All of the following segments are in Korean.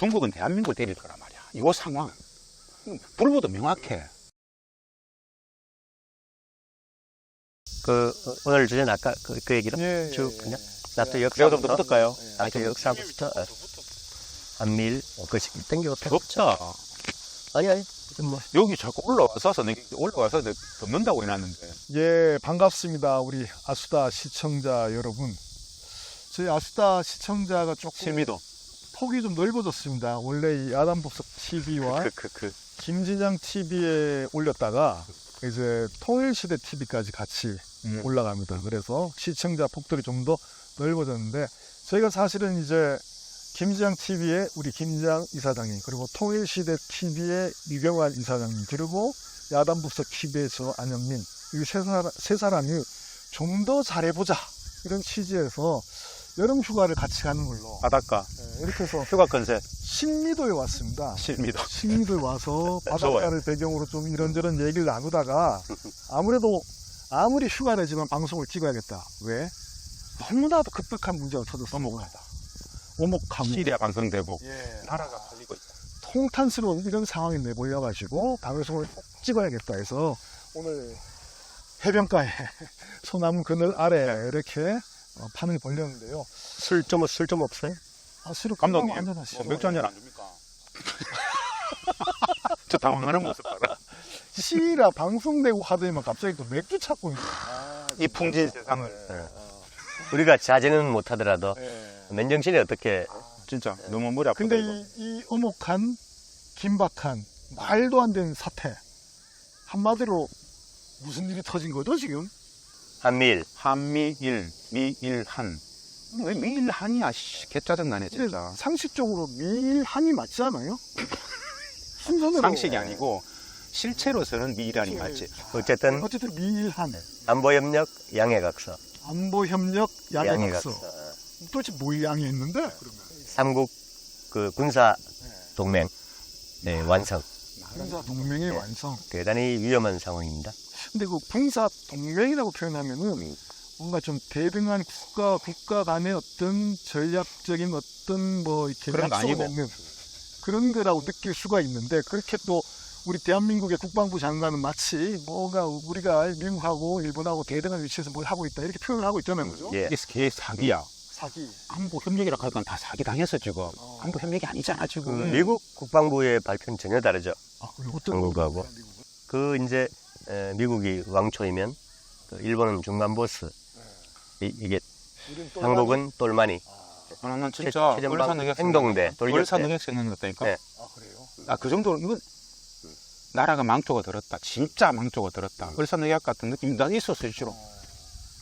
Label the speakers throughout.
Speaker 1: 중국은 대한민국을 때릴 거란 말이야. 이 상황. 불보도 명확해.
Speaker 2: 그 어, 오늘 주제는 아까 그, 그 얘기로
Speaker 3: 예, 예,
Speaker 2: 쭉
Speaker 3: 예.
Speaker 2: 그냥 나또
Speaker 1: 내가
Speaker 2: 역사부터
Speaker 1: 좀 붙을까요?
Speaker 2: 나또 역사부터 어, 안밀 어, 그식 땡겨
Speaker 1: 덥다.
Speaker 2: 아니 아니 뭐
Speaker 1: 여기 자꾸 올라와서 올라와서 덮는다고 해놨는데.
Speaker 3: 예, 반갑습니다. 우리 아수다 시청자 여러분. 저희 아수다 시청자가 조금
Speaker 1: 실미도.
Speaker 3: 폭이 좀 넓어졌습니다. 원래 이 아담복석 TV와
Speaker 1: 그, 그, 그.
Speaker 3: 김진양 TV에 올렸다가 이제 통일시대 TV까지 같이
Speaker 1: 음.
Speaker 3: 올라갑니다. 그래서 시청자 폭들이 좀 더 넓어졌는데 저희가 사실은 이제 김지양 TV의 우리 김지양 이사장님 그리고 통일시대 TV의 이경환 이사장님 그리고 야단북석 TV의 저 안영민 이 세 사람이 좀 더 잘해보자 이런 취지에서 여름 휴가를 같이 가는 걸로
Speaker 1: 바닷가.
Speaker 3: 예, 이렇게 해서
Speaker 1: 휴가 컨셉.
Speaker 3: 신미도에 왔습니다.
Speaker 1: 실미도.
Speaker 3: 식민도에 와서. 바닷가를 배경으로 좀 이런저런 얘기를 나누다가 아무래도 아무리 휴가 내지만 방송을 찍어야겠다. 왜? 너무나도 급박한 문제가 터졌어.
Speaker 1: 넘어가다.
Speaker 3: 오목하고
Speaker 1: 시리아 방송되고.
Speaker 3: 예,
Speaker 1: 나라가 팔리고 있다.
Speaker 3: 통탄스러운 이런 상황이 내몰려가지고 방송을 꼭 찍어야겠다 해서 오늘 해변가에 소나무 그늘 아래 이렇게 어, 판을 벌렸는데요.
Speaker 2: 술 좀 술 좀 없어요?
Speaker 3: 아, 술을
Speaker 1: 감독님,
Speaker 3: 한잔 하시죠.
Speaker 1: 뭐 맥주 한잔 안 줍니까? 저 당황하는 모습 봐라.
Speaker 3: 시라 방송 내고 하더니만 갑자기 또 맥주 찾고 있네.
Speaker 1: 이 풍진 세상을.
Speaker 2: 우리가 자제는 못하더라도
Speaker 3: 예.
Speaker 2: 맨정신이 어떻게
Speaker 1: 진짜 너무 머리 아프다.
Speaker 3: 근데
Speaker 1: 이거.
Speaker 3: 이, 이 어목한, 긴박한, 말도 안 되는 사태. 한마디로 무슨 일이 터진 거죠, 지금?
Speaker 2: 한밀
Speaker 1: 한미일, 미일한. 왜 미일한이야, 씨. 개짜증나네, 진짜.
Speaker 3: 상식적으로 미일한이 맞지 않아요? 순서대로.
Speaker 1: 상식이 아니고, 실체로서는 미일한이 맞지.
Speaker 2: 어쨌든
Speaker 3: 어쨌든 미일한,
Speaker 2: 안보협력 양해각서
Speaker 3: 안보협력, 양해각서. 도대체 뭘 양해했는데?
Speaker 2: 삼국 그 군사 동맹 네, 완성
Speaker 3: 군사 동맹의 완성.
Speaker 2: 대단히 위험한 상황입니다.
Speaker 3: 근데 그 군사 동맹이라고 표현하면은 뭔가 좀 대등한 국가 국가 간의 어떤 전략적인 어떤 뭐 이렇게
Speaker 1: 그런 거 아니고.
Speaker 3: 그런 거라고 느낄 수가 있는데 그렇게 또 우리 대한민국의 국방부 장관은 마치 뭔가 우리가 미국하고 일본하고 대등한 위치에서 뭘 하고 있다 이렇게 표현을 하고 있다는 거죠.
Speaker 2: 예.
Speaker 1: 이게 개 사기야.
Speaker 3: 사기.
Speaker 1: 안보 협력이라고 할건다 사기 당했어, 지금. 안보 협력이 아니잖아,
Speaker 2: 그
Speaker 1: 지금.
Speaker 2: 미국 국방부의 발표는 전혀 다르죠.
Speaker 3: 아, 그리고 어떤
Speaker 2: 한국하고. 그 이제 에, 미국이 왕초이면 그 일본은 중간 보스 이, 게 한국은 똘마니
Speaker 1: 아, 난
Speaker 2: 최-
Speaker 1: 진짜
Speaker 2: 최전방
Speaker 1: 월산능력
Speaker 2: 행동대, 돌격대.
Speaker 1: 월산능력 생각났다니까
Speaker 2: 네.
Speaker 3: 아 그래요?
Speaker 1: 아, 그 정도로 이건 나라가 망조가 들었다. 진짜 망조가 들었다. 월산능력 같은 느낌이 난 있었어, 실제로.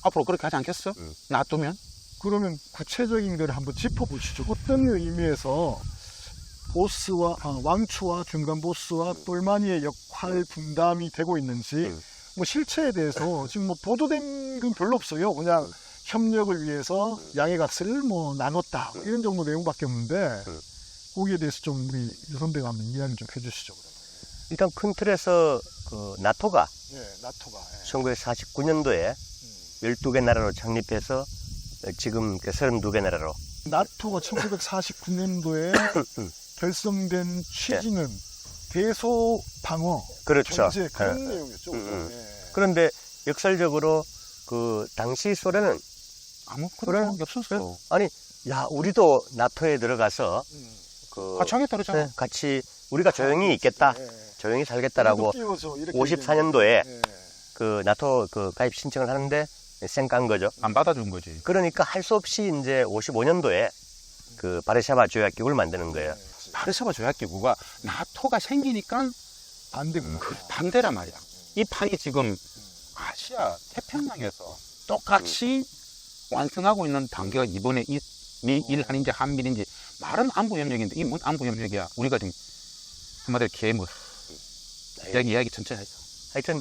Speaker 1: 앞으로 그렇게 하지 않겠어?
Speaker 2: 음.
Speaker 1: 놔두면?
Speaker 3: 그러면 구체적인 걸 한번 짚어보시죠. 어떤 의미에서 보스와 아, 왕초와 중간 보스와 똘마니의 역할 분담이 되고 있는지
Speaker 2: 음.
Speaker 3: 뭐 실체에 대해서 지금 뭐 보도된 건 별로 없어요. 그냥 협력을 위해서 양해각서를 뭐 나눴다 이런 정도 내용밖에 없는데
Speaker 2: 음.
Speaker 3: 거기에 대해서 좀 우리 유 선배가 한번 이야기 좀 해주시죠.
Speaker 2: 일단 큰 틀에서 그 나토가
Speaker 3: 네, 나토가
Speaker 2: 1949년도에 12개 나라로 창립해서 지금 그 32개 나라로
Speaker 3: 나토가 1949년도에 결성된 취지는 대소 방어
Speaker 2: 그렇죠.
Speaker 3: 경제 그런
Speaker 2: 예.
Speaker 3: 내용이었죠.
Speaker 2: 음, 음.
Speaker 3: 예.
Speaker 2: 그런데 역설적으로 그 당시 소련은
Speaker 1: 아무
Speaker 2: 그래.
Speaker 1: 그런 게 없었어.
Speaker 2: 아니 야 우리도 나토에 들어가서
Speaker 3: 음.
Speaker 2: 그
Speaker 1: 같이 하겠다.
Speaker 2: 네, 같이 우리가 조용히 있겠다
Speaker 3: 예.
Speaker 2: 조용히 살겠다라고
Speaker 3: 끼워서 이렇게
Speaker 2: 54년도에
Speaker 3: 얘기했는데, 예.
Speaker 2: 그 나토 그 가입 신청을 하는데 쌩깐 거죠.
Speaker 1: 안 받아준 거지.
Speaker 2: 그러니까 할 수 없이 이제 55년도에 그 바르샤바 조약 기구를 만드는 거예요.
Speaker 1: 바르샤바 조약기구가 나토가 생기니까
Speaker 3: 반대구나.
Speaker 1: 그 반대란 말이야. 이 판이 지금 아시아 태평양에서 똑같이 완성하고 있는 단계가 이번에 이 미 일한인지 한미인지 말은 안보협력인데 이 뭔 안보협력이야. 우리가 지금 한마디로 개뭐 여기 이야기 전체에 했어.
Speaker 2: 하여튼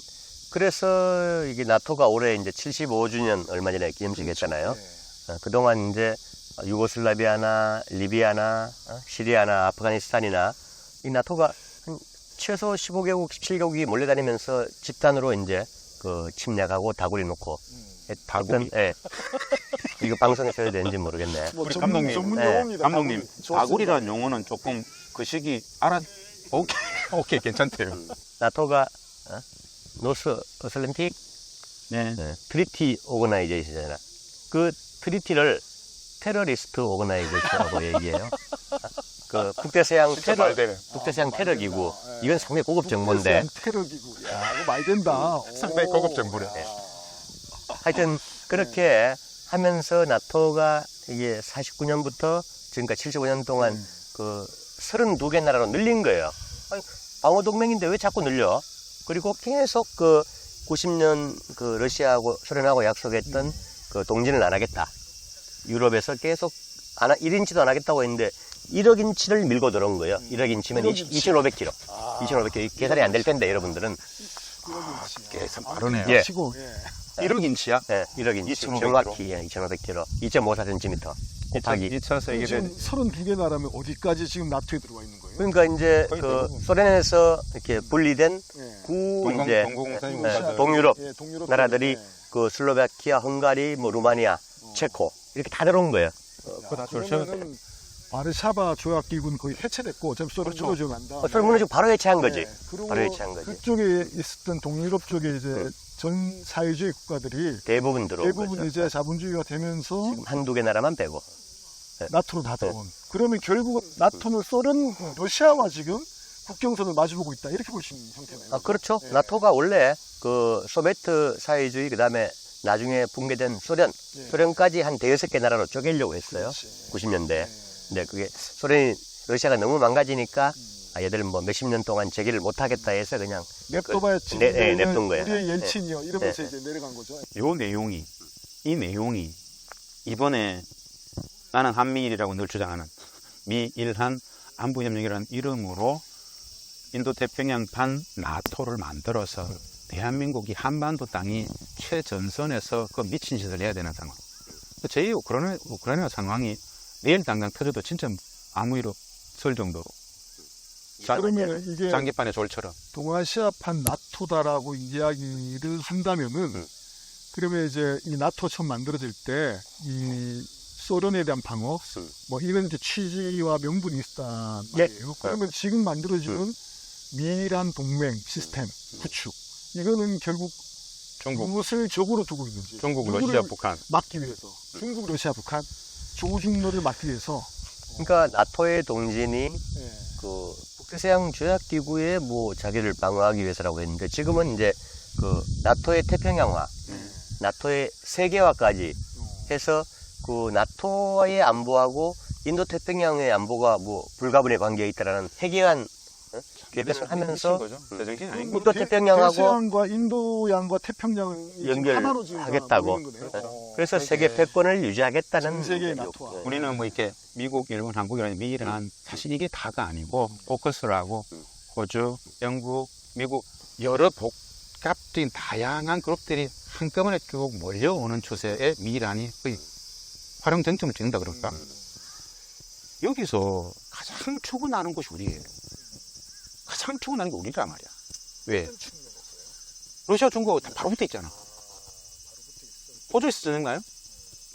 Speaker 2: 그래서 이게 나토가 올해 이제 75주년 얼마 전에 기념식했잖아요.
Speaker 3: 예.
Speaker 2: 어, 그동안 이제 유고슬라비아나 리비아나 어, 시리아나 아프가니스탄이나 이 나토가 한 최소 15개국, 17개국이 몰려다니면서 집단으로 이제 그 침략하고 다구리 놓고
Speaker 1: 다구리?
Speaker 2: 예, 이거 방송에서 해야 되는지 모르겠네.
Speaker 3: 뭐
Speaker 1: 우리
Speaker 3: 전문-
Speaker 1: 감독님,
Speaker 3: 전문
Speaker 2: 네,
Speaker 3: 용어입니다.
Speaker 1: 감독님. 다구리라는 용어는 조금 그 시기 알아. 오케이, 오케이, 괜찮대요.
Speaker 2: 나토가 어? 노스 어슬란틱
Speaker 1: 네.
Speaker 2: 네, 트리티 오거나이제이션이잖아. 그 트리티를 테러리스트 오거나이제이션이라고 얘기해요. 그 국제서양 테러. 국제서양 테러 기구 이건 상당히 고급 정보인데
Speaker 3: 테러 기구. 야, 이거 많이 된다.
Speaker 1: 상당히
Speaker 3: 오.
Speaker 1: 고급 정보래.
Speaker 2: 하여튼 그렇게 하면서 나토가 이게 49년부터 지금까지 75년 동안 그 32개 나라로 늘린 거예요. 아니, 방어 동맹인데 왜 자꾸 늘려? 그리고 계속 그 90년 그 러시아하고 소련하고 약속했던 그 동진을 안 하겠다. 유럽에서 계속 안, 하- 1인치도 안 하겠다고 했는데 1억 인치를 밀고 들어온 거예요. 1억 인치면
Speaker 3: 1억 인치.
Speaker 2: 2,500km.
Speaker 3: 아,
Speaker 2: 2,500km. 계산이 안 될 텐데 여러분들은.
Speaker 1: 계산 빠르네요.
Speaker 2: 예.
Speaker 3: 치고, 예.
Speaker 1: 1억 인치야?
Speaker 2: 네, 1억 인치.
Speaker 1: 2,500km.
Speaker 2: 정확히 예, 2,500km. 2.54cm. 곱하기
Speaker 1: 2차 세계대
Speaker 3: 지금 32개 나라면 어디까지 지금 나토에 들어와 있는 거예요?
Speaker 2: 그러니까 이제
Speaker 1: 거의
Speaker 2: 그
Speaker 1: 대부분.
Speaker 2: 소련에서 이렇게 분리된
Speaker 3: 예.
Speaker 2: 구
Speaker 1: 동공-
Speaker 2: 이제
Speaker 1: 동공산이
Speaker 2: 네,
Speaker 1: 국가들.
Speaker 2: 동유럽
Speaker 3: 예, 동유럽
Speaker 2: 나라들이
Speaker 3: 쪽에.
Speaker 2: 그 슬로바키아, 헝가리, 뭐 루마니아, 체코 이렇게 다 들어온 거예요.
Speaker 1: 그다
Speaker 3: 그러면은 바르샤바 조약 기구는 거의 해체됐고 지금 소련
Speaker 1: 그렇죠.
Speaker 3: 다음에
Speaker 2: 어, 소련 무너지고 바로 해체한 거지.
Speaker 3: 네, 그리고
Speaker 2: 바로 해체한 거지.
Speaker 3: 그쪽에 있었던 동유럽 쪽에 이제 그전 사회주의 국가들이
Speaker 2: 대부분 들어온
Speaker 3: 대부분
Speaker 2: 거죠.
Speaker 3: 이제 자본주의가 되면서
Speaker 2: 지금 한두 개 나라만 빼고.
Speaker 3: 나토로 다 들어온. 그러면 결국은 나토는 소련, 러시아와 지금 국경선을 마주보고 있다 이렇게 볼 수 있는 형태네요.
Speaker 2: 아, 그렇죠.
Speaker 3: 네.
Speaker 2: 나토가 원래 그 소베트 사회주의 그다음에 나중에 붕괴된 소련,
Speaker 3: 예.
Speaker 2: 소련까지 한 대여섯 개 나라로 쪼개려고 했어요.
Speaker 3: 그렇지.
Speaker 2: 90년대.
Speaker 3: 네.
Speaker 2: 근데 그게 소련이 러시아가 너무 망가지니까 아, 얘들 뭐 몇십 년 동안 제기를 못 하겠다 해서 그냥
Speaker 3: 냅둬봐야지.
Speaker 2: 네, 네, 냅둔 거예요.
Speaker 3: 우리의 옐친이요. 이러면서
Speaker 2: 네.
Speaker 3: 이제 내려간 거죠.
Speaker 1: 요 내용이 이 내용이 이번에 나는 한미일이라고 늘 주장하는 미일한 안보협력이라는 이름으로 인도태평양 반 나토를 만들어서 대한민국이 한반도 땅이 최전선에서 그 미친 짓을 해야 되는 상황. 그 저희 우크라이나, 우크라이나 상황이 내일 당장 터져도 진짜 아무 일 없을 정도로 자-
Speaker 3: 그러면 이게
Speaker 1: 장기판의 졸처럼
Speaker 3: 동아시아판 나토다라고 이야기를 한다면은 그러면 이제 이 나토 처음 만들어질 때 이 소련에 대한 방어
Speaker 2: 음.
Speaker 3: 뭐 이런 이제 취지와 명분이 있다
Speaker 2: 예.
Speaker 3: 말이에요. 그러면 지금 만들어지는 미란 동맹 시스템 구축 이거는 결국
Speaker 1: 중국,
Speaker 3: 무엇을 적으로 두고 있는지
Speaker 1: 중국,
Speaker 3: 누구를
Speaker 1: 러시아, 북한.
Speaker 3: 막기 위해서. 중국, 러시아, 북한. 조중로를 막기 위해서.
Speaker 2: 그러니까 나토의 동진이
Speaker 3: 예.
Speaker 2: 그 국제서양 조약 기구에 뭐 자기를 방어하기 위해서라고 했는데 지금은 이제 그 나토의 태평양화, 나토의 세계화까지 해서 그 나토의 안보하고 인도 태평양의 안보가 뭐 불가분의 관계에 있다라는 해계한 어? 개변을 하면서
Speaker 1: 제정신 아닌
Speaker 2: 인도 태평양하고
Speaker 3: 대서양과 인도양과 태평양을 지금
Speaker 2: 연결
Speaker 3: 하나로 지금 다
Speaker 2: 하겠다고.
Speaker 3: 모이는 거네요. 어.
Speaker 2: 그래서 세계 패권을 유지하겠다는
Speaker 3: 세계의.
Speaker 2: 네.
Speaker 1: 우리는 뭐 이렇게 미국, 일본, 한국이라는 미일은 한 사실 이게 다가 아니고 포커스를 하고 호주, 영국, 미국 여러 복합적인 다양한 그룹들이 한꺼번에 쭉 몰려오는 추세에 미란이 거의 활용 정점을 찍는다 그럴까? 여기서 가장 추구나는 것이 우리예요. 가장 추구나는 게 우리란 말이야. 왜? 러시아, 중국 다 바로 붙어 있잖아. 호주에 서 전했나요?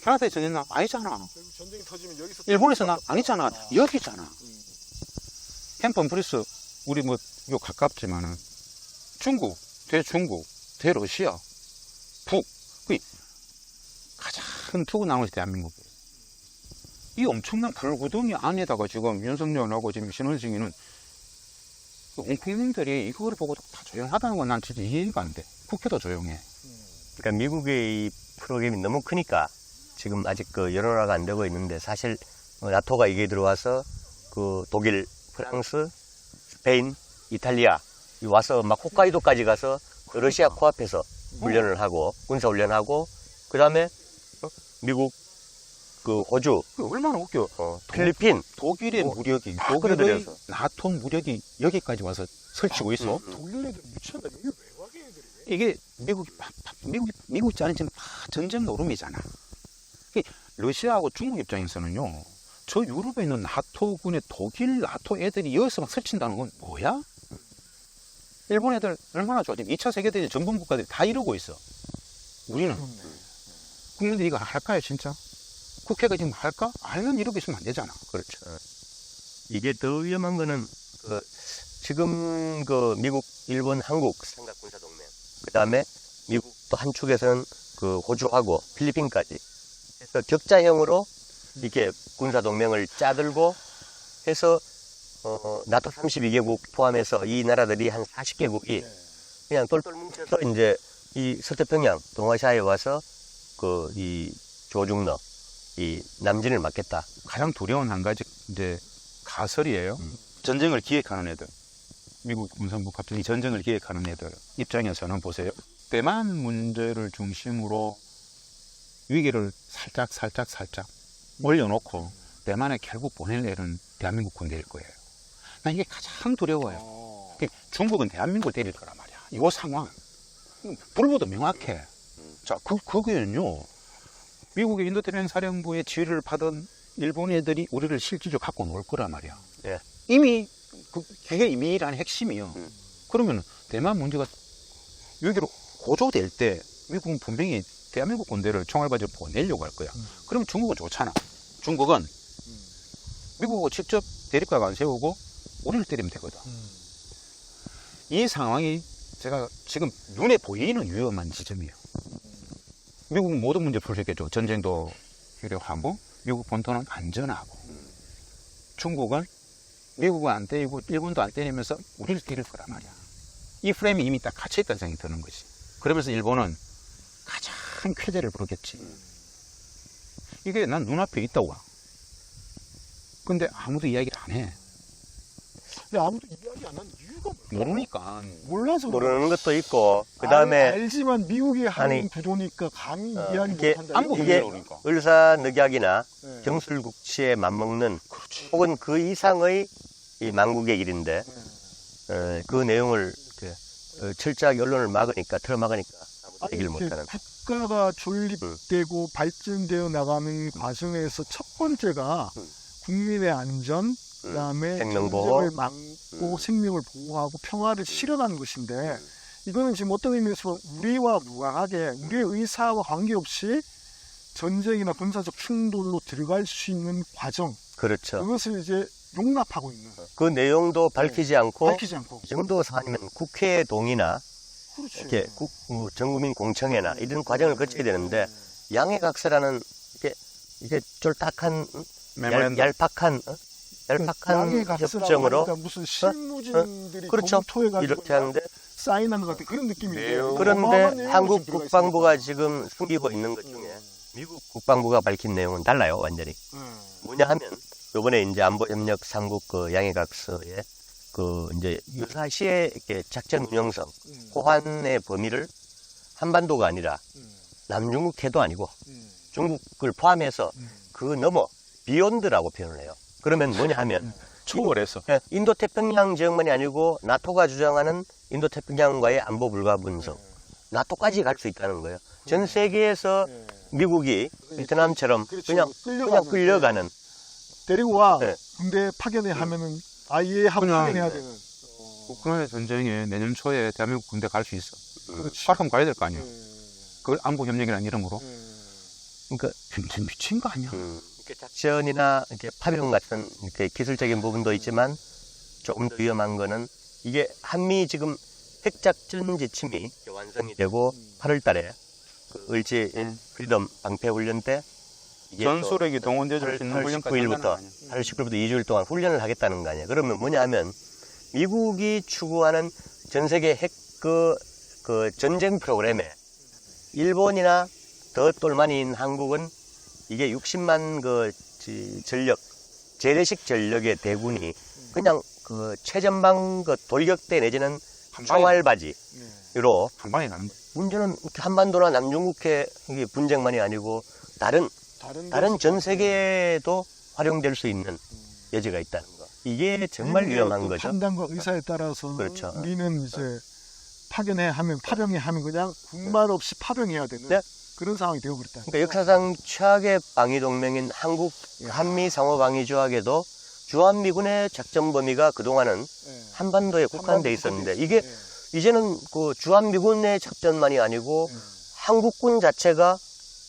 Speaker 1: 캐나다에 전했나? 아니잖아.
Speaker 3: 전쟁이 터지면 여기서
Speaker 1: 일본에서 나 아니잖아 여기잖아 캠프 프리스 우리 뭐 요 가깝지만은 중국 대중국 대러시아 북 그 가장 투고 나오는 것이 대한민국이에요 이 엄청난 불구덩이 안에다가 지금 윤석열하고 지금 신원승이는 온 국민들이 이거를 보고 다 조용하다는 건 난 진짜 이해가 안 돼. 국회도 조용해.
Speaker 2: 그러니까 미국의 이 프로그램이 너무 크니까 지금 아직 그 여론화가 안 되고 있는데 사실 어, 나토가 이게 들어와서 그 독일, 프랑스, 스페인, 이탈리아 이 와서 막 홋카이도까지 가서 러시아 코앞에서 훈련을 하고 군사 훈련하고 그 다음에 미국, 그 호주,
Speaker 1: 그 얼마나 웃겨
Speaker 2: 어, 필리핀
Speaker 1: 독일의
Speaker 2: 뭐,
Speaker 1: 무력이
Speaker 2: 다
Speaker 1: 독일의. 나토 무력이 여기까지 와서 설치고 있어.
Speaker 3: 독일 애들 미쳤나? 이게 외곽의 애들이.
Speaker 1: 이게 미국이 파- 파- 미국 미국이 아닌 지금 다 전쟁 노름이잖아. 이게 러시아하고 중국 입장에서는요. 저 유럽에 있는 나토군의 독일 나토 애들이 여기서 막 설친다는 건 뭐야? 일본 애들 얼마나 좋아. 지금 2차 세계대전 전범 국가들이 다 이러고 있어. 우리는 국민들이 이거 할까요, 진짜? 국회가 지금 할까? 알면 이러고 있으면 안 되잖아.
Speaker 2: 그렇죠. 이게 더 위험한 거는 그 지금 그 미국, 일본, 한국 삼각 군사 동맹, 그 다음에 미국 또 한 축에서는 그 호주하고 필리핀까지 해서 격자형으로 이렇게 군사 동맹을 짜들고 해서 어, 나토 32개국 포함해서 이 나라들이 한 40개국이 그냥 똘똘 뭉쳐서 이제 이 서태평양 동아시아에 와서 그 이 조중러 이 남진을 막겠다.
Speaker 1: 가장 두려운 한 가지 이제 가설이에요. 전쟁을 기획하는 애들. 미국 군성부 갑자기 전쟁을 기획하는 애들 입장에서는 보세요. 대만 문제를 중심으로 위기를 살짝 살짝 살짝 올려놓고 대만에 결국 보낼 애는 대한민국 군대일 거예요. 난 이게 가장 두려워요. 그 중국은 대한민국을 때릴 거란 말이야. 이 상황. 불보도 명확해. 자, 그, 그게는요. 미국의 인도태평양 사령부의 지휘를 받은 일본 애들이 우리를 실질적으로 갖고 놀 거란 말이야.
Speaker 2: 예.
Speaker 1: 이미 그, 그게 이미라는 핵심이요.
Speaker 2: 음.
Speaker 1: 그러면 대만 문제가 여기로 고조될 때 미국은 분명히 대한민국 군대를 총알바지로 보내려고 할 거야. 그러면 중국은 좋잖아. 중국은 미국하고 직접 대립각 안 세우고 우리를 때리면 되거든. 이 상황이 제가 지금 눈에 보이는 위험한 지점이에요. 미국은 모든 문제 풀 수 있겠죠. 전쟁도 필요하고, 미국 본토는 안전하고, 중국은 미국은 안 때리고, 일본도 안 때리면서 우리를 때릴 거란 말이야. 이 프레임이 이미 딱 갇혀 있다는 생각이 드는 거지. 그러면서 일본은 가장 쾌재를 부르겠지. 이게 난 눈앞에 있다고 봐. 근데 아무도 이야기를 안 해.
Speaker 3: 근데 아무도 이야기 안 하는 이유 가 뭐야?
Speaker 1: 모르니까.
Speaker 3: 몰라서
Speaker 2: 모르는 것도 있고 그 다음에
Speaker 3: 알, 알지만 미국이 하는
Speaker 2: 아니,
Speaker 3: 구조니까 감히
Speaker 2: 어,
Speaker 3: 이야기
Speaker 2: 이게
Speaker 3: 못한다.
Speaker 2: 이게-
Speaker 1: 문제로 그러니까.
Speaker 2: 을사 늑약이나
Speaker 3: 네.
Speaker 2: 경술국치에 맞먹는
Speaker 1: 그렇지.
Speaker 2: 혹은 그 이상의 이 망국의 일인데
Speaker 3: 네.
Speaker 2: 어, 그 내용을 이렇게, 어, 철저하게 언론을 막으니까 틀어막으니까 아무도 얘기를
Speaker 3: 이렇게
Speaker 2: 못하는
Speaker 3: 국가가 존립되고 발전되어 나가는 과정에서 첫 번째가
Speaker 2: 음.
Speaker 3: 국민의 안전, 그다음에
Speaker 2: 생명보호.
Speaker 3: 전쟁을 막 고
Speaker 2: 음.
Speaker 3: 생명을 보호하고 평화를 실현하는 것인데 이거는 지금 어떤 의미에서 우리와 무관하게 우리의 의사와 관계없이 전쟁이나 군사적 충돌로 들어갈 수 있는 과정
Speaker 2: 그렇죠.
Speaker 3: 그것을 이제 용납하고 있는
Speaker 2: 그 내용도 밝히지 않고
Speaker 3: 밝히지 않고
Speaker 2: 이 정도 사안이면 국회 동의나
Speaker 3: 그렇지.
Speaker 2: 이렇게 국, 어, 전국민 공청회나 이런 과정을 거쳐야 되는데 양해각서라는 이게 이게 쫄딱한 어? 얄,
Speaker 1: 메모랜덤.
Speaker 2: 얄팍한 어? 얄팍한 협정으로
Speaker 3: 무슨 실무진들이
Speaker 2: 그렇죠.
Speaker 3: 검토해가지고
Speaker 2: 이렇게 하는데
Speaker 3: 사인하는 것 같은 그런 느낌인데
Speaker 1: 내용.
Speaker 2: 그런데 한국 국방부가. 지금 숨기고 있는 것 중에 미국 국방부가 밝힌 내용은 달라요 완전히
Speaker 3: 음.
Speaker 2: 뭐냐 하면 요번에 이제 안보협력 삼국 그 양해각서에 그 이제 유사시의 이렇게 작전 운영성
Speaker 3: 음.
Speaker 2: 호환의 범위를 한반도가 아니라
Speaker 3: 음.
Speaker 2: 남중국해도 아니고
Speaker 3: 음.
Speaker 2: 중국을 포함해서
Speaker 3: 음.
Speaker 2: 그 넘어 비욘드라고 표현을 해요. 그러면 뭐냐 하면
Speaker 1: 초월해서.
Speaker 2: 예, 인도 태평양 지역만이 아니고 나토가 주장하는 인도 태평양과의 안보 불가 분석 나토까지 갈 수 있다는 거예요. 전 세계에서
Speaker 3: 네.
Speaker 2: 미국이 베트남처럼
Speaker 3: 그렇죠.
Speaker 2: 그냥
Speaker 3: 끌려가는.
Speaker 2: 그냥 끌려가는
Speaker 3: 데리고 와
Speaker 2: 네.
Speaker 3: 군대 파견해 하면은 아예 하고
Speaker 1: 그냥-
Speaker 3: 파견해야 되는
Speaker 1: 우크라이나 전쟁에 내년 초에 대한민국 군대 갈 수 있어.
Speaker 3: 그렇지.
Speaker 1: 가야 될 거 아니야.
Speaker 3: 음.
Speaker 1: 그걸 안보 협력이라는 이름으로.
Speaker 3: 음.
Speaker 2: 그러니까
Speaker 1: 미친 거 아니야.
Speaker 2: 음, 이렇게 작전이나 이렇게 파병 같은 이렇게 기술적인 부분도 있지만 조금 더 위험한 거는 이게 한미 지금 핵작전 지침이 완성이 되고 8월 달에 그 을지 프리덤 방패 훈련 때
Speaker 1: 전술핵이 동원될 수 있는
Speaker 2: 8월
Speaker 1: 훈련까지
Speaker 2: 19일부터
Speaker 1: 한다는 거 아니야.
Speaker 2: 8월 19일부터 2주일 동안 훈련을 하겠다는 거 아니에요. 그러면 뭐냐 하면 미국이 추구하는 전 세계 핵 그, 그 전쟁 프로그램에 일본이나 더 똘마니인 한국은 이게 60만 그 지- 전력, 재래식 전력의 대군이 그냥 그 최전방 그 돌격대 내지는
Speaker 1: 한 방에,
Speaker 2: 총알바지로
Speaker 3: 네.
Speaker 1: 한 방에 가는 거.
Speaker 2: 문제는 한반도나 남중국해 이게 분쟁만이 아니고 다른
Speaker 3: 다른
Speaker 2: 다른 전 세계에도 활용될 수 있는 여지가 있다는 거. 이게 정말 위험한
Speaker 3: 그
Speaker 2: 거죠.
Speaker 3: 판단과 의사에 따라서
Speaker 2: 그렇죠.
Speaker 3: 우리는 이제 파견해 하면 파병해 하면 그냥 군말 없이 파병해야 되는
Speaker 2: 네.
Speaker 3: 그런 상황이 되어버렸다.
Speaker 2: 그러니까 역사상 최악의 방위 동맹인 한국 한미 상호 방위 조약에도 주한미군의 작전 범위가 그동안은
Speaker 3: 네.
Speaker 2: 한반도에 국한돼 있었는데 이게
Speaker 3: 네.
Speaker 2: 이제는 그 주한미군의 작전만이 아니고
Speaker 3: 네.
Speaker 2: 한국군 자체가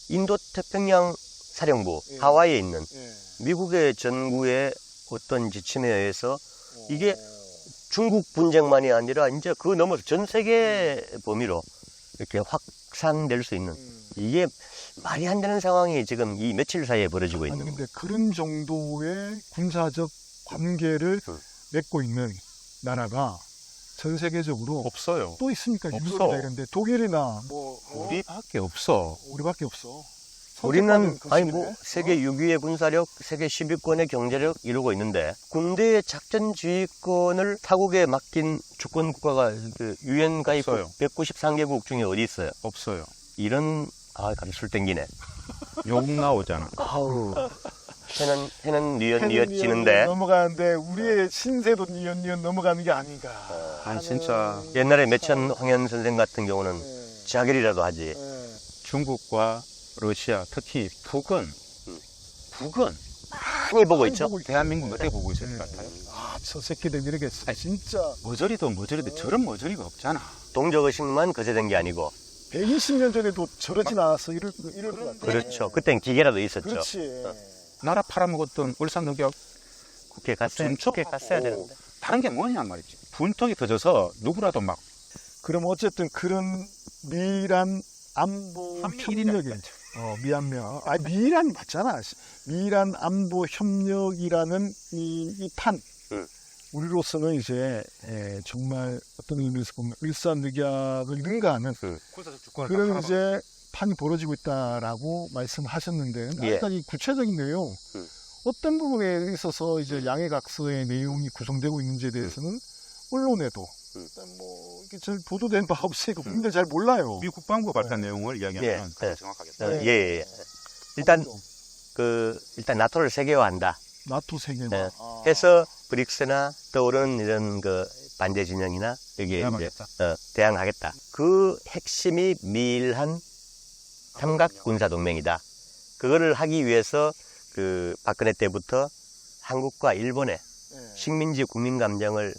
Speaker 2: 인도 태평양 사령부
Speaker 3: 예.
Speaker 2: 하와이에 있는
Speaker 3: 예.
Speaker 2: 미국의 전구의 어떤 지침에 의해서 이게 중국 분쟁만이 아니라 이제 그 넘어서 전 세계 범위로 이렇게 확산될 수 있는
Speaker 3: 음.
Speaker 2: 이게 말이 안 되는 상황이 지금 이 며칠 사이에 벌어지고 있는
Speaker 3: 근데 그런 정도의 군사적 관계를
Speaker 2: 음.
Speaker 3: 맺고 있는 나라가 전 세계적으로
Speaker 1: 없어요.
Speaker 3: 또 있습니까?
Speaker 1: 없어.
Speaker 3: 이런데 독일이나 뭐 어?
Speaker 1: 우리밖에 없어.
Speaker 3: 우리밖에 없어.
Speaker 2: 우리는 아니. 뭐 세계 6위의 군사력, 세계 10위권의 경제력 이루고 있는데 군대의 작전 지휘권을 타국에 맡긴 주권 국가가 그 유엔 가입
Speaker 1: 없어요.
Speaker 2: 193개국 중에 어디 있어요?
Speaker 1: 없어요.
Speaker 2: 이런 아 갑자기 술 땡기네.
Speaker 1: 욕 나오잖아.
Speaker 2: 아우 해는 해는
Speaker 3: 팬은
Speaker 2: 니엇 지는데
Speaker 3: 넘어가는데 우리의 신세도 니언니언 넘어가는 게 아닌가.
Speaker 1: 아 진짜
Speaker 2: 옛날에 매천 황현 선생 같은 경우는
Speaker 3: 예,
Speaker 2: 자결이라도 하지.
Speaker 3: 예.
Speaker 1: 중국과 러시아, 특히 북은 북은
Speaker 2: 많이 보고 있죠.
Speaker 1: 대한민국 어떻게 보고 있을
Speaker 3: 네.
Speaker 1: 것 같아요?
Speaker 3: 아, 저 새끼들 이렇게 진짜
Speaker 1: 머저리도 머저리도 저런 머저리가 없잖아.
Speaker 2: 동적 의식만 거세된 게 아니고
Speaker 3: 120년 전에도 저러진 않았어. 이럴, 이럴 것 같아.
Speaker 2: 그렇죠. 그땐 기계라도 있었죠.
Speaker 3: 그렇지.
Speaker 1: 나라 팔아먹었던 울산 능력
Speaker 2: 국회 갔어야,
Speaker 1: 준초?
Speaker 2: 국회 갔어야 되는데.
Speaker 1: 다른 게 뭐냐 말이지. 분통이 터져서 누구라도 막
Speaker 3: 그럼 어쨌든 그런 미란 안보 협력에 어, 미안미안. 아, 미란이 맞잖아. 미란 안보 협력이라는 이, 이 판.
Speaker 2: 응.
Speaker 3: 우리로서는 이제 에, 정말 어떤 의미에서 보면 일산늑약을 능가하는
Speaker 1: 군사적 주권을
Speaker 3: 그런 이제 판이 벌어지고 있다라고 말씀하셨는데
Speaker 2: 예.
Speaker 3: 아까 이 구체적인 내용
Speaker 2: 음.
Speaker 3: 어떤 부분에 있어서 이제 양해각서의 내용이 구성되고 있는지에 대해서는 언론에도
Speaker 2: 음.
Speaker 3: 일단 뭐 이게 잘 보도된 바 없으니까 국민들 잘 몰라요.
Speaker 1: 미 국방부가 발표한 내용을 이야기하면
Speaker 2: 예, 예.
Speaker 1: 정확하겠다.
Speaker 2: 어,
Speaker 3: 네.
Speaker 2: 예, 예, 예. 일단 그 일단 나토를 세계화한다.
Speaker 3: 나토 세계화
Speaker 2: 네.
Speaker 3: 아.
Speaker 2: 해서 브릭스나 떠오르는 이런 그 반대 진영이나 여기에 이제
Speaker 1: 대항하겠다.
Speaker 2: 어, 대항하겠다. 그 핵심이 미일한 삼각 군사 동맹이다. 그거를 하기 위해서 그 박근혜 때부터 한국과 일본의
Speaker 3: 예.
Speaker 2: 식민지 국민 감정을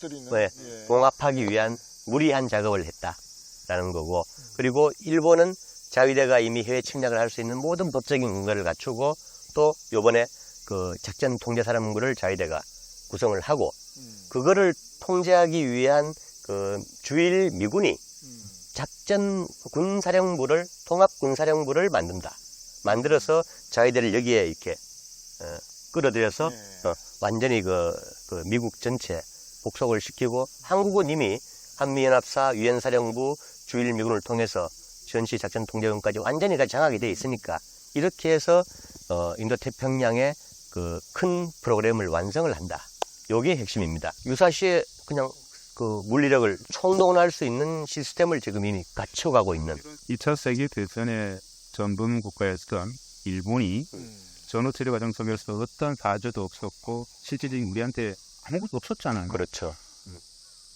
Speaker 3: 때리는
Speaker 2: 네.
Speaker 3: 예.
Speaker 2: 봉합하기 위한 무리한 작업을 했다라는 거고 그리고 일본은 자위대가 이미 해외 침략을 할 수 있는 모든 법적인 근거를 갖추고 또 요번에 그 작전 통제 사령부를 자위대가 구성을 하고
Speaker 3: 음,
Speaker 2: 그거를 통제하기 위한 그 주일 미군이
Speaker 3: 음.
Speaker 2: 작전 군사령부를 통합 군사령부를 만든다. 만들어서 자위대를 여기에 이렇게 어, 끌어들여서
Speaker 3: 예.
Speaker 2: 어, 완전히 그, 그 미국 전체 복속을 시키고 한국은 이미 한미연합사 유엔사령부 주일 미군을 통해서 전시 작전 통제권까지 완전히 다 장악이 돼 있으니까 이렇게 해서 어, 인도 태평양의 그 큰 프로그램을 완성을 한다. 요게 핵심입니다. 유사시에 그냥 그 물리력을 총동원할 수 있는 시스템을 지금 이미 갖춰가고 있는
Speaker 1: 2차 세계 대전의 전범 국가였던 일본이
Speaker 3: 음.
Speaker 1: 전후 체류 과정 속에서 어떤 사조도 없었고 실질적인 우리한테 아무것도 없었잖아요.
Speaker 2: 그렇죠.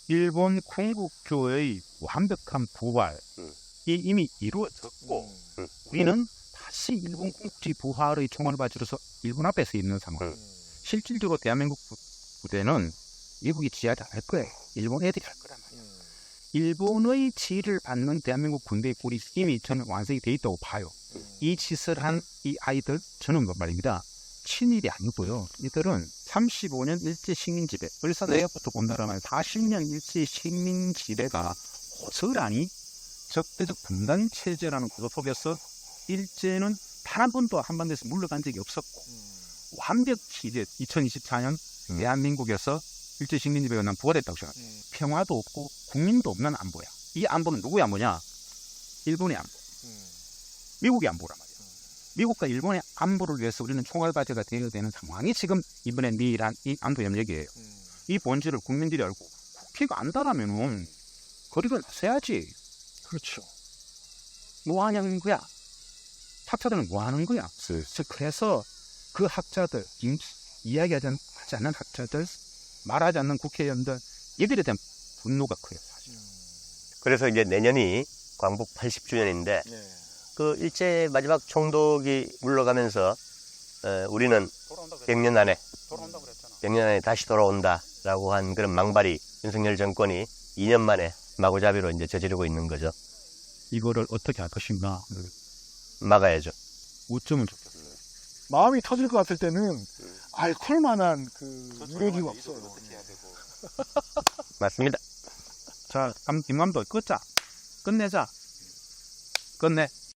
Speaker 1: 일본 군국주의 완벽한 부활이
Speaker 2: 음.
Speaker 1: 이미 이루어졌고 우리는 다시 일본 군국주의 부활의 총알을 바치로서 일본 앞에 서 있는 상황.
Speaker 2: 음.
Speaker 1: 실질적으로 대한민국 부- 부대는 미국이 지휘하지 않을 거예요. 일본 애들이 할 거란 말이에요. 일본의 지휘를 받는 대한민국 군대의 꼴이 이미 저는 완성이 돼 있다고 봐요. 이 짓을 한 이 아이들 저는 뭐 말입니다. 친일이 아니고요. 이들은 35년 일제 식민 지배, 을사대학부터 본다라면 40년 일제 식민 지배가 고스란히 적대적 분단 체제라는 구조 속에서 일제는 단 한 번도 한반도에서 물러간 적이 없었고 완벽히 이제 2024년
Speaker 2: 음.
Speaker 1: 대한민국에서 일제 식민지배가 난 부활했다고 생각합니다. 평화도 없고 국민도 없는 안보야. 이 안보는 누구의 안보냐? 일본의 안보. 미국의 안보란 말이야. 미국과 일본의 안보를 위해서 우리는 총알바지가 되어야 되는 상황이 지금 이번에 미란 이 안보 협력이에요. 이 본질을 국민들이 알고 국회가 안다라면은 거리를 나서야지.
Speaker 3: 그렇죠.
Speaker 1: 뭐 하냐는 거야. 학자들은 뭐 하는 거야. 즉 그래서 그 학자들, 임- 이야기하지 않- 않는 학자들, 말하지 않는 국회의원들, 이들에 대한 분노가 커요. 사실.
Speaker 2: 그래서 이제 내년이 광복 80주년인데 그 일제 마지막 총독이 물러가면서 어, 우리는 100년 안에
Speaker 1: 돌아온다고 그랬잖아.
Speaker 2: 100년 안에 다시 돌아온다라고 한 그런 망발이 윤석열 정권이 2년 만에 마구잡이로 이제 저지르고 있는 거죠.
Speaker 1: 이거를 어떻게 할 것인가.
Speaker 2: 막아야죠.
Speaker 1: 어쩌면 좋겠어요.
Speaker 3: 마음이 터질 것 같을 때는 알콜 만한 그 유래기가 없어요.
Speaker 2: 맞습니다.
Speaker 1: 자, 감, 김감독, 끝자. 끝내자. 끝내.